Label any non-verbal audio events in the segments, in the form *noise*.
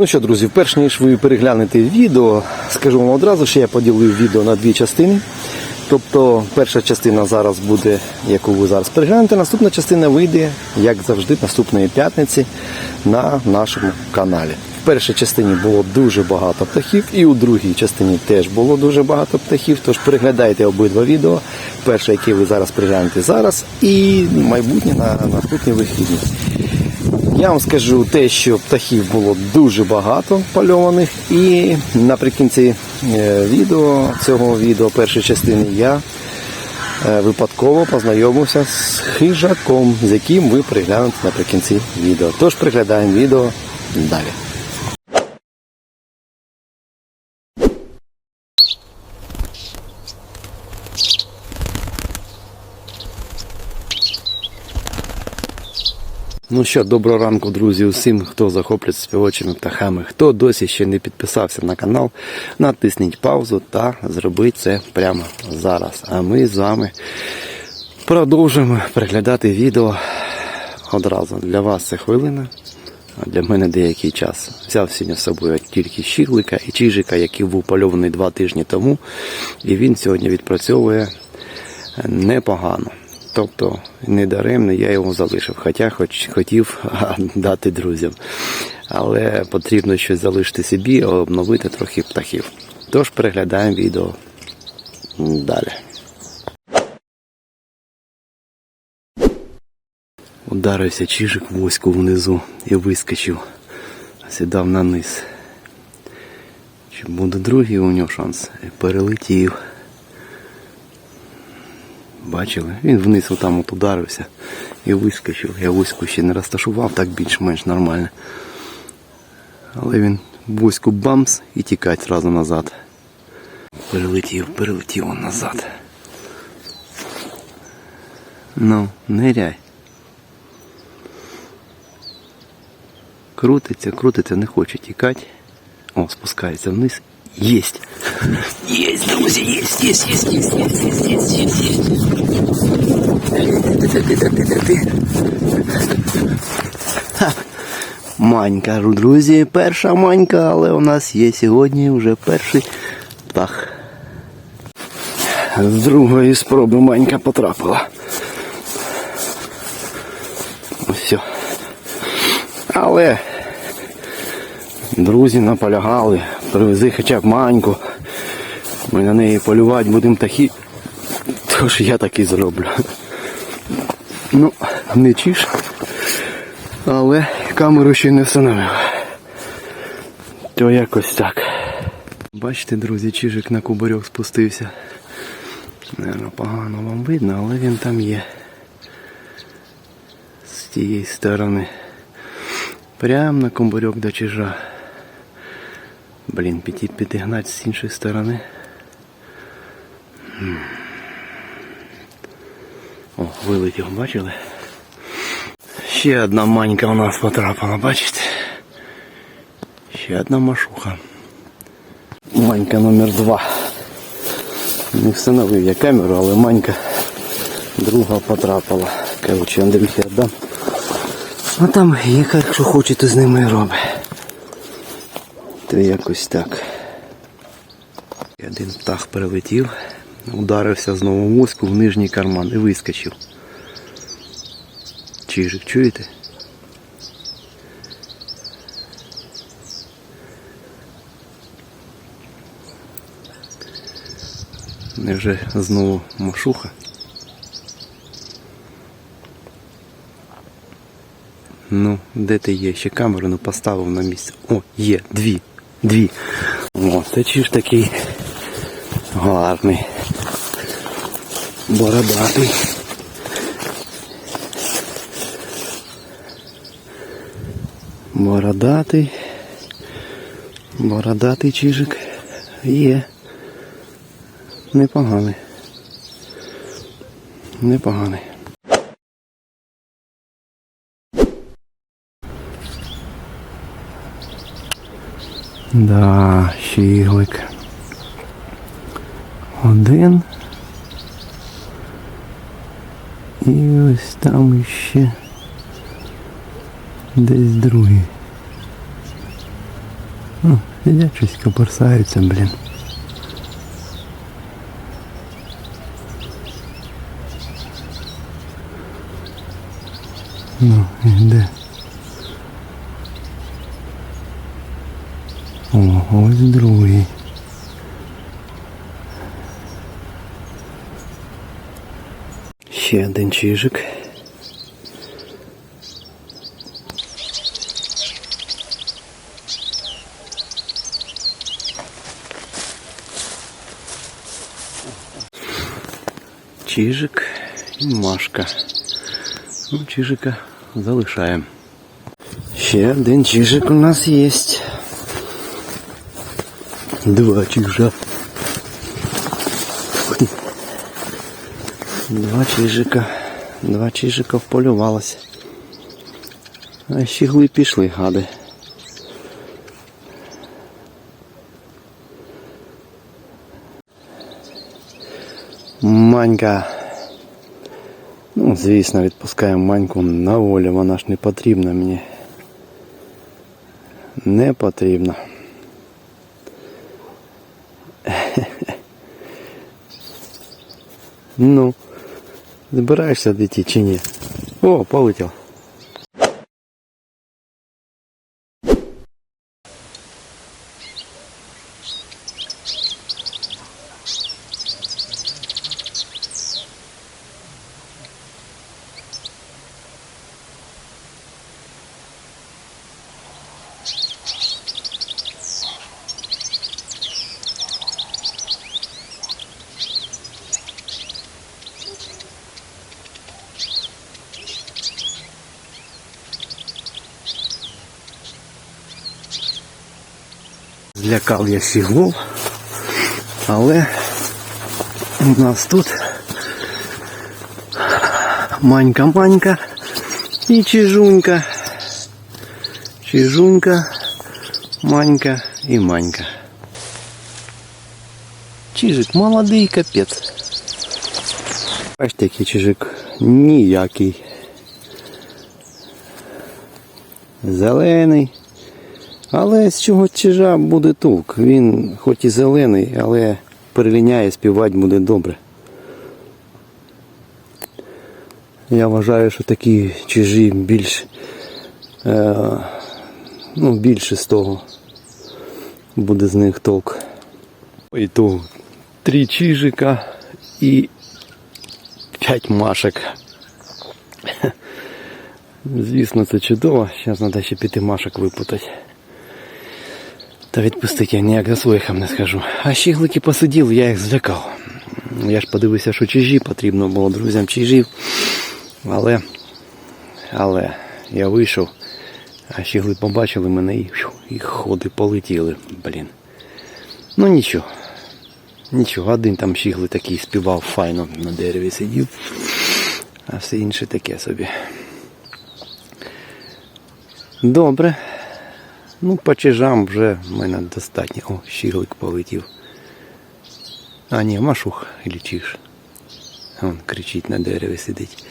Ну що, друзі, перш ніж ви переглянете відео, скажу вам одразу, що я поділив відео на дві частини. Тобто перша частина зараз буде, яку ви зараз переглянете, наступна частина вийде, як завжди, наступної п'ятниці на нашому каналі. В першій частині було дуже багато птахів, і у другій частині теж було дуже багато птахів. Тож переглядайте обидва відео. Перше, яке ви зараз переглянете зараз, і майбутнє на наступні вихідні. Я вам скажу те, що птахів було дуже багато польованих, і наприкінці е, відео цього відео, першої частини, я е, випадково познайомився з хижаком, з яким ви приглянете наприкінці відео. Тож приглядаємо відео далі. Ну що, доброго ранку, друзі, усім, хто захоплюється співочими птахами. Хто досі ще не підписався на канал, натисніть паузу та зробіть це прямо зараз. А ми з вами продовжуємо переглядати відео одразу. Для вас це хвилина, а для мене деякий час. Взяв сьогодні з собою тільки щіглика і чижика, який був польований два тижні тому. І він сьогодні відпрацьовує непогано. Тобто недаремно я його залишив, хоча хоч хотів *laughs* дати друзям. Але потрібно щось залишити собі, обновити трохи птахів. Тож переглядаємо відео далі. Ударився чижик в вузьку внизу і вискочив. Сідав на низ. Чи буде другий у нього шанс? Перелетів. Бачили? Він вниз отам от ударився і вискочив. Я вузьку ще не розташував, так більш-менш нормально. Але він вузьку бамс і тікать одразу назад. Перелетів, перелетів он назад. Ну, ниряй. Крутиться, крутиться, не хоче тікати. О, спускається вниз. Єсть. *laughs* Єсть, друзі, єсть, єсть, єсть, єсть, єсть, єсть, єсть, єсть, єсть. Манька, друзі, перша манька, але у нас є сьогодні вже перший птах. З другої спроби манька потрапила. Все. Але друзі наполягали, привези хоча б маньку. Ми на неї полювати будемо птахи. Тож я так і зроблю. Ну, не чиш, але камеру ще не встановив. То якось так. Бачите, друзі, чижик на кубарьок спустився. Наверно, погано вам видно, але він там є. З тієї сторони. Прямо на кубарьок до чижа. Блін, піти підігнати з іншої сторони. О, вилетів, бачили? Ще одна манька у нас потрапила, бачите? Ще одна машуха. Манька номер два. Не встановив я камеру, але манька друга потрапила. Короче, Андрюхі віддам. А там яка, якщо хочете, з ними робить. То якось так. Один птах перелетів, ударився знову мозку в нижній карман і вискочив. Чижик, чуєте? Невже знову машуха? Ну, де ти є? Ще камеру не поставив на місце. О, є, дві. Дві. О, це чи ж такий гарний. Бородатий. Бородатий. Бородатий чижик. Є. Непоганий. Непоганий. Да, щіглик. Один. І ось там іще десь другий. Ну, сидять щось копорсаються, блін. Ну, іде. О, ось другий. Ще один чижик. Чижик і Машка. Ну, чижика залишаємо. Ще один чижик у нас є. Два чижа. Два чижика. Два чижика вполювалося. А щігли пішли, гади. Манька. Ну, звісно, відпускаємо маньку на волю, вона ж не потрібна мені. Не потрібна. *laughs* Ну, збираєшся дійти чи ні? О, полетів. Злякав я сіглов, але у нас тут манька-манька і чижунька. Чижунька, манька і манька. Чижик молодий капець. Бачите, який чижик ніякий. Зелений. Але з чого чижа буде толк? Він хоч і зелений, але переліняє, співати буде добре. Я вважаю, що такі чижі більш е, ну, більше з того буде з них толк. І то три чижика і п'ять машек. Звісно, це чудово. Зараз треба ще піти машок випутати. Та відпустити я ніяк за своїхам не скажу. А щіглики посиділи, я їх злякав. Я ж подивився, що чижі потрібно було друзям чижів. Але, але я вийшов, а щігли побачили мене і, і ходи полетіли, блін. Ну нічого. Нічого, один там щігли такий співав файно на дереві сидів, а все інше таке собі. Добре. Ну, по чижам вже в мене достатньо. О, щіглик полетів. А ні, машух или чиж. Вон кричить на дереві сидить.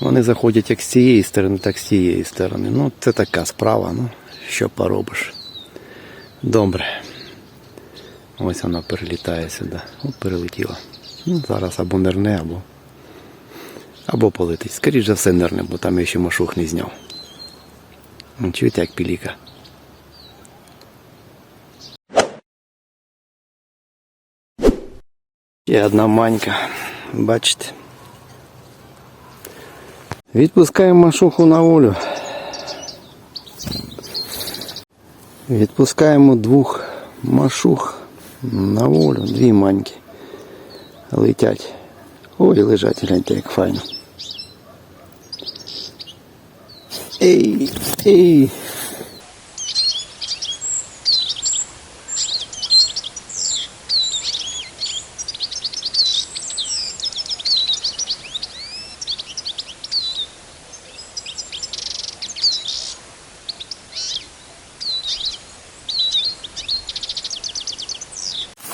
Вони заходять як з цієї сторони, так з цієї сторони. Ну, це така справа, ну, що поробиш. Добре. Ось вона перелітає сюди. О, перелетіла. Ну, зараз або нирне, або, або полетить. Скоріше за все нирне, бо там я ще машух не зняв. Чуєте, як піліка. Ще одна манька. Бачите. Відпускаємо машуху на волю. Відпускаємо двох машух на волю. Дві маньки. Летять. Ой, лежать, гляньте, як файно. Ей, ей.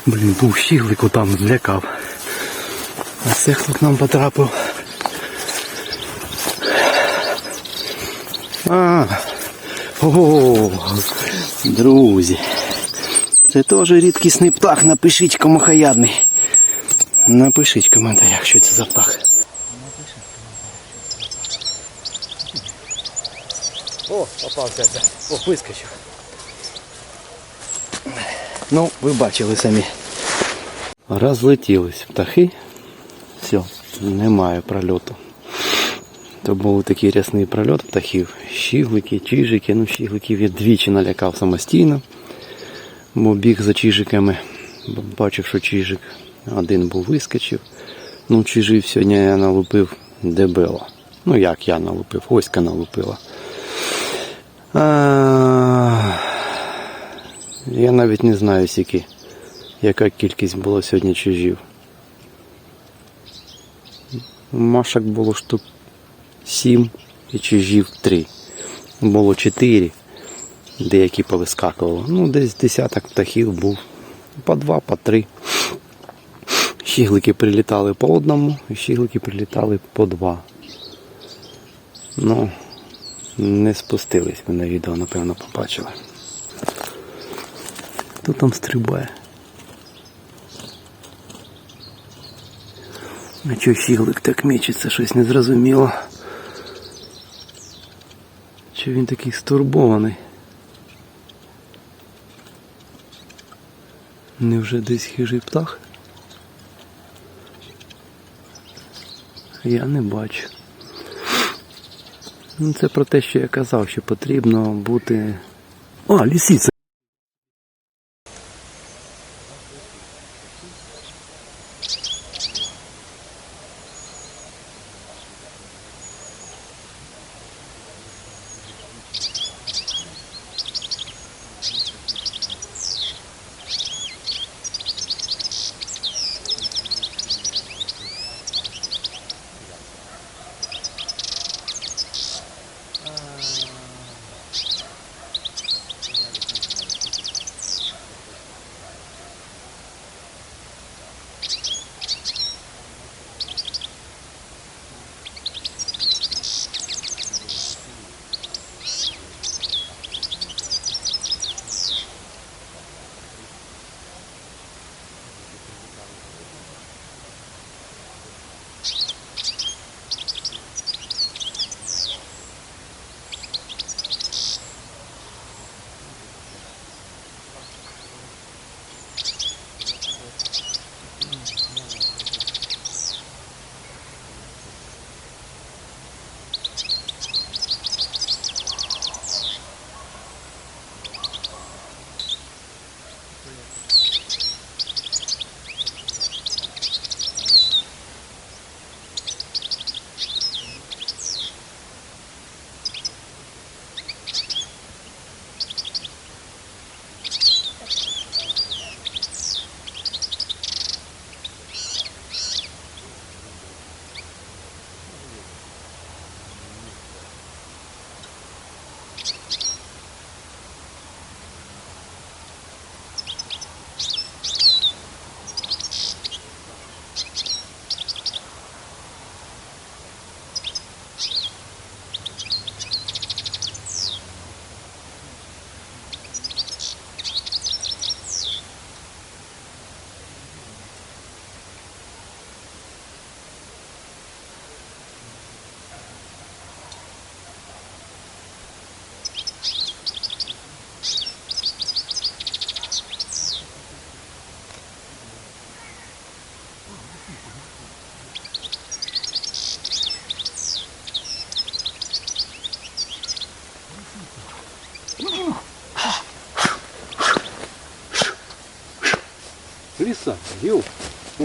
Блін, був щіглику там злякав. А це хто к нам потрапив. А, О, друзі. Це теж рідкісний птах. Напишіть комахоядний. Напишіть в коментарях, що це за птах. О, попався. О, вискочив. Ну, ви бачили самі. Розлетілись птахи. Все, немає прольоту. То був такий рясний прольот птахів. Щіглики, чижики. Ну, щігликів я двічі налякав самостійно, бо біг за чижиками. Бачив, що чижик один був вискочив. Ну, чижив сьогодні я налупив дебело. Ну як я налупив, Оська налупила. А, я навіть не знаю, скільки, яка кількість було сьогодні чижів. Машок було штук 7 і чижів 3. Було 4, деякі повискакували. Ну, десь десяток птахів був. По два, по три. Щіглики прилітали по одному, і щіглики прилітали по два. Ну, не спустились ви на відео, напевно, побачили. Хто там стрибає? А чого щіглик так мечеться, щось незрозуміло. Чи він такий стурбований? Невже десь хижий птах? Я не бачу. Ну, це про те, що я казав, що потрібно бути. А, лісиця.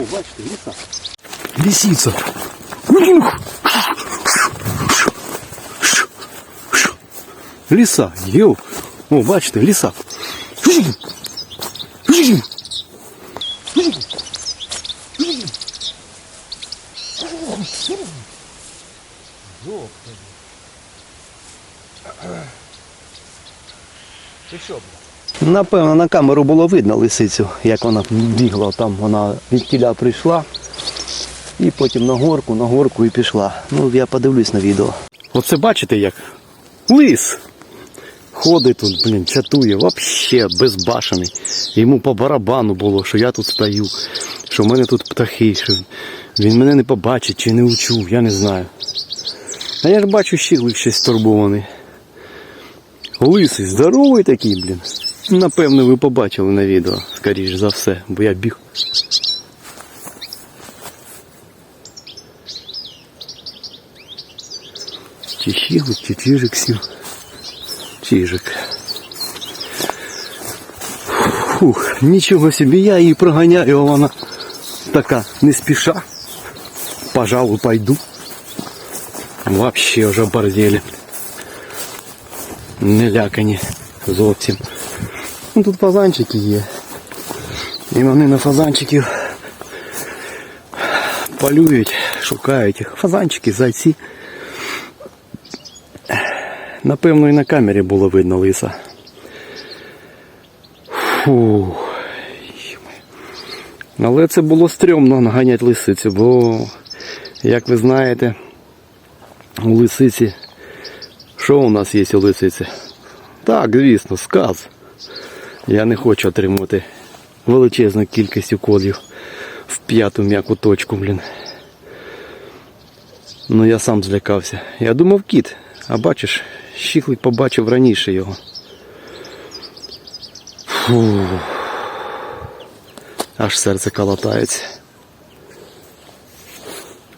бачите, ліса. Лісіця. Ліса, йо. О, бачите, ліса. Напевно, на камеру було видно лисицю, як вона бігла там, вона від тіля прийшла. І потім на горку, на горку і пішла. Ну, я подивлюсь на відео. Оце бачите як? Лис! Ходить тут, блін, чатує, вообще безбашений. Йому по барабану було, що я тут стою, що в мене тут птахи, що він мене не побачить чи не учув, я не знаю. А я ж бачу щіглик щось стурбований. Лисий, здоровий такий, блін. Напевно, ви побачили на відео, скоріш за все, бо я біг. Щіглик, чи чижик сів. Чижик. Фух, нічого собі, я її проганяю, а вона така не спіша. Пожалуй, пойду. Вообще вже борзелі. Не лякані зовсім. Ну, тут фазанчики є. І вони на фазанчиків полюють, шукають їх. Фазанчики, зайці. Напевно, і на камері було видно лиса. Фу. Але це було стрьомно наганяти лисицю, бо, як ви знаєте, у лисиці. Що у нас є у лисиці? Так, звісно, сказ. Я не хочу отримувати величезну кількість уколів в п'яту м'яку точку, блін. Ну я сам злякався. Я думав кіт, а бачиш, щіхлик побачив раніше його. Фу. Аж серце калатається.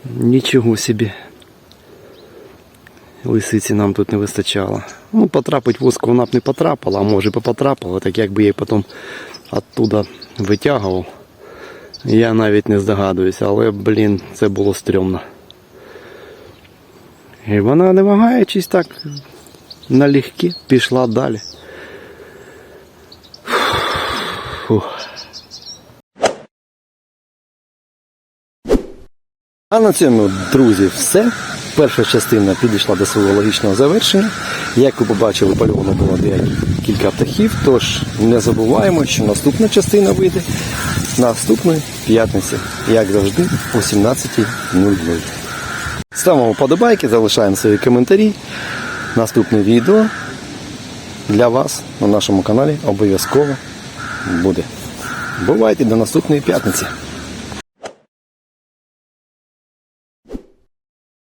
Нічого собі. Лисиці нам тут не вистачало. Ну, потрапить в воск вона б не потрапила, а може би потрапила, так якби я її потім оттуда витягував. Я навіть не здогадуюся, але, блін, це було стрьомно. І вона, не вагаючись так, налегке пішла далі. Фух. А на цьому, друзі, все. Перша частина підійшла до свого логічного завершення. Як ви побачили, польовано було кілька птахів. Тож не забуваємо, що наступна частина вийде наступної п'ятниці, як завжди, о 17.00. Ставимо вподобайки, залишаємо свої коментарі. Наступне відео для вас на нашому каналі обов'язково буде. Бувайте до наступної п'ятниці.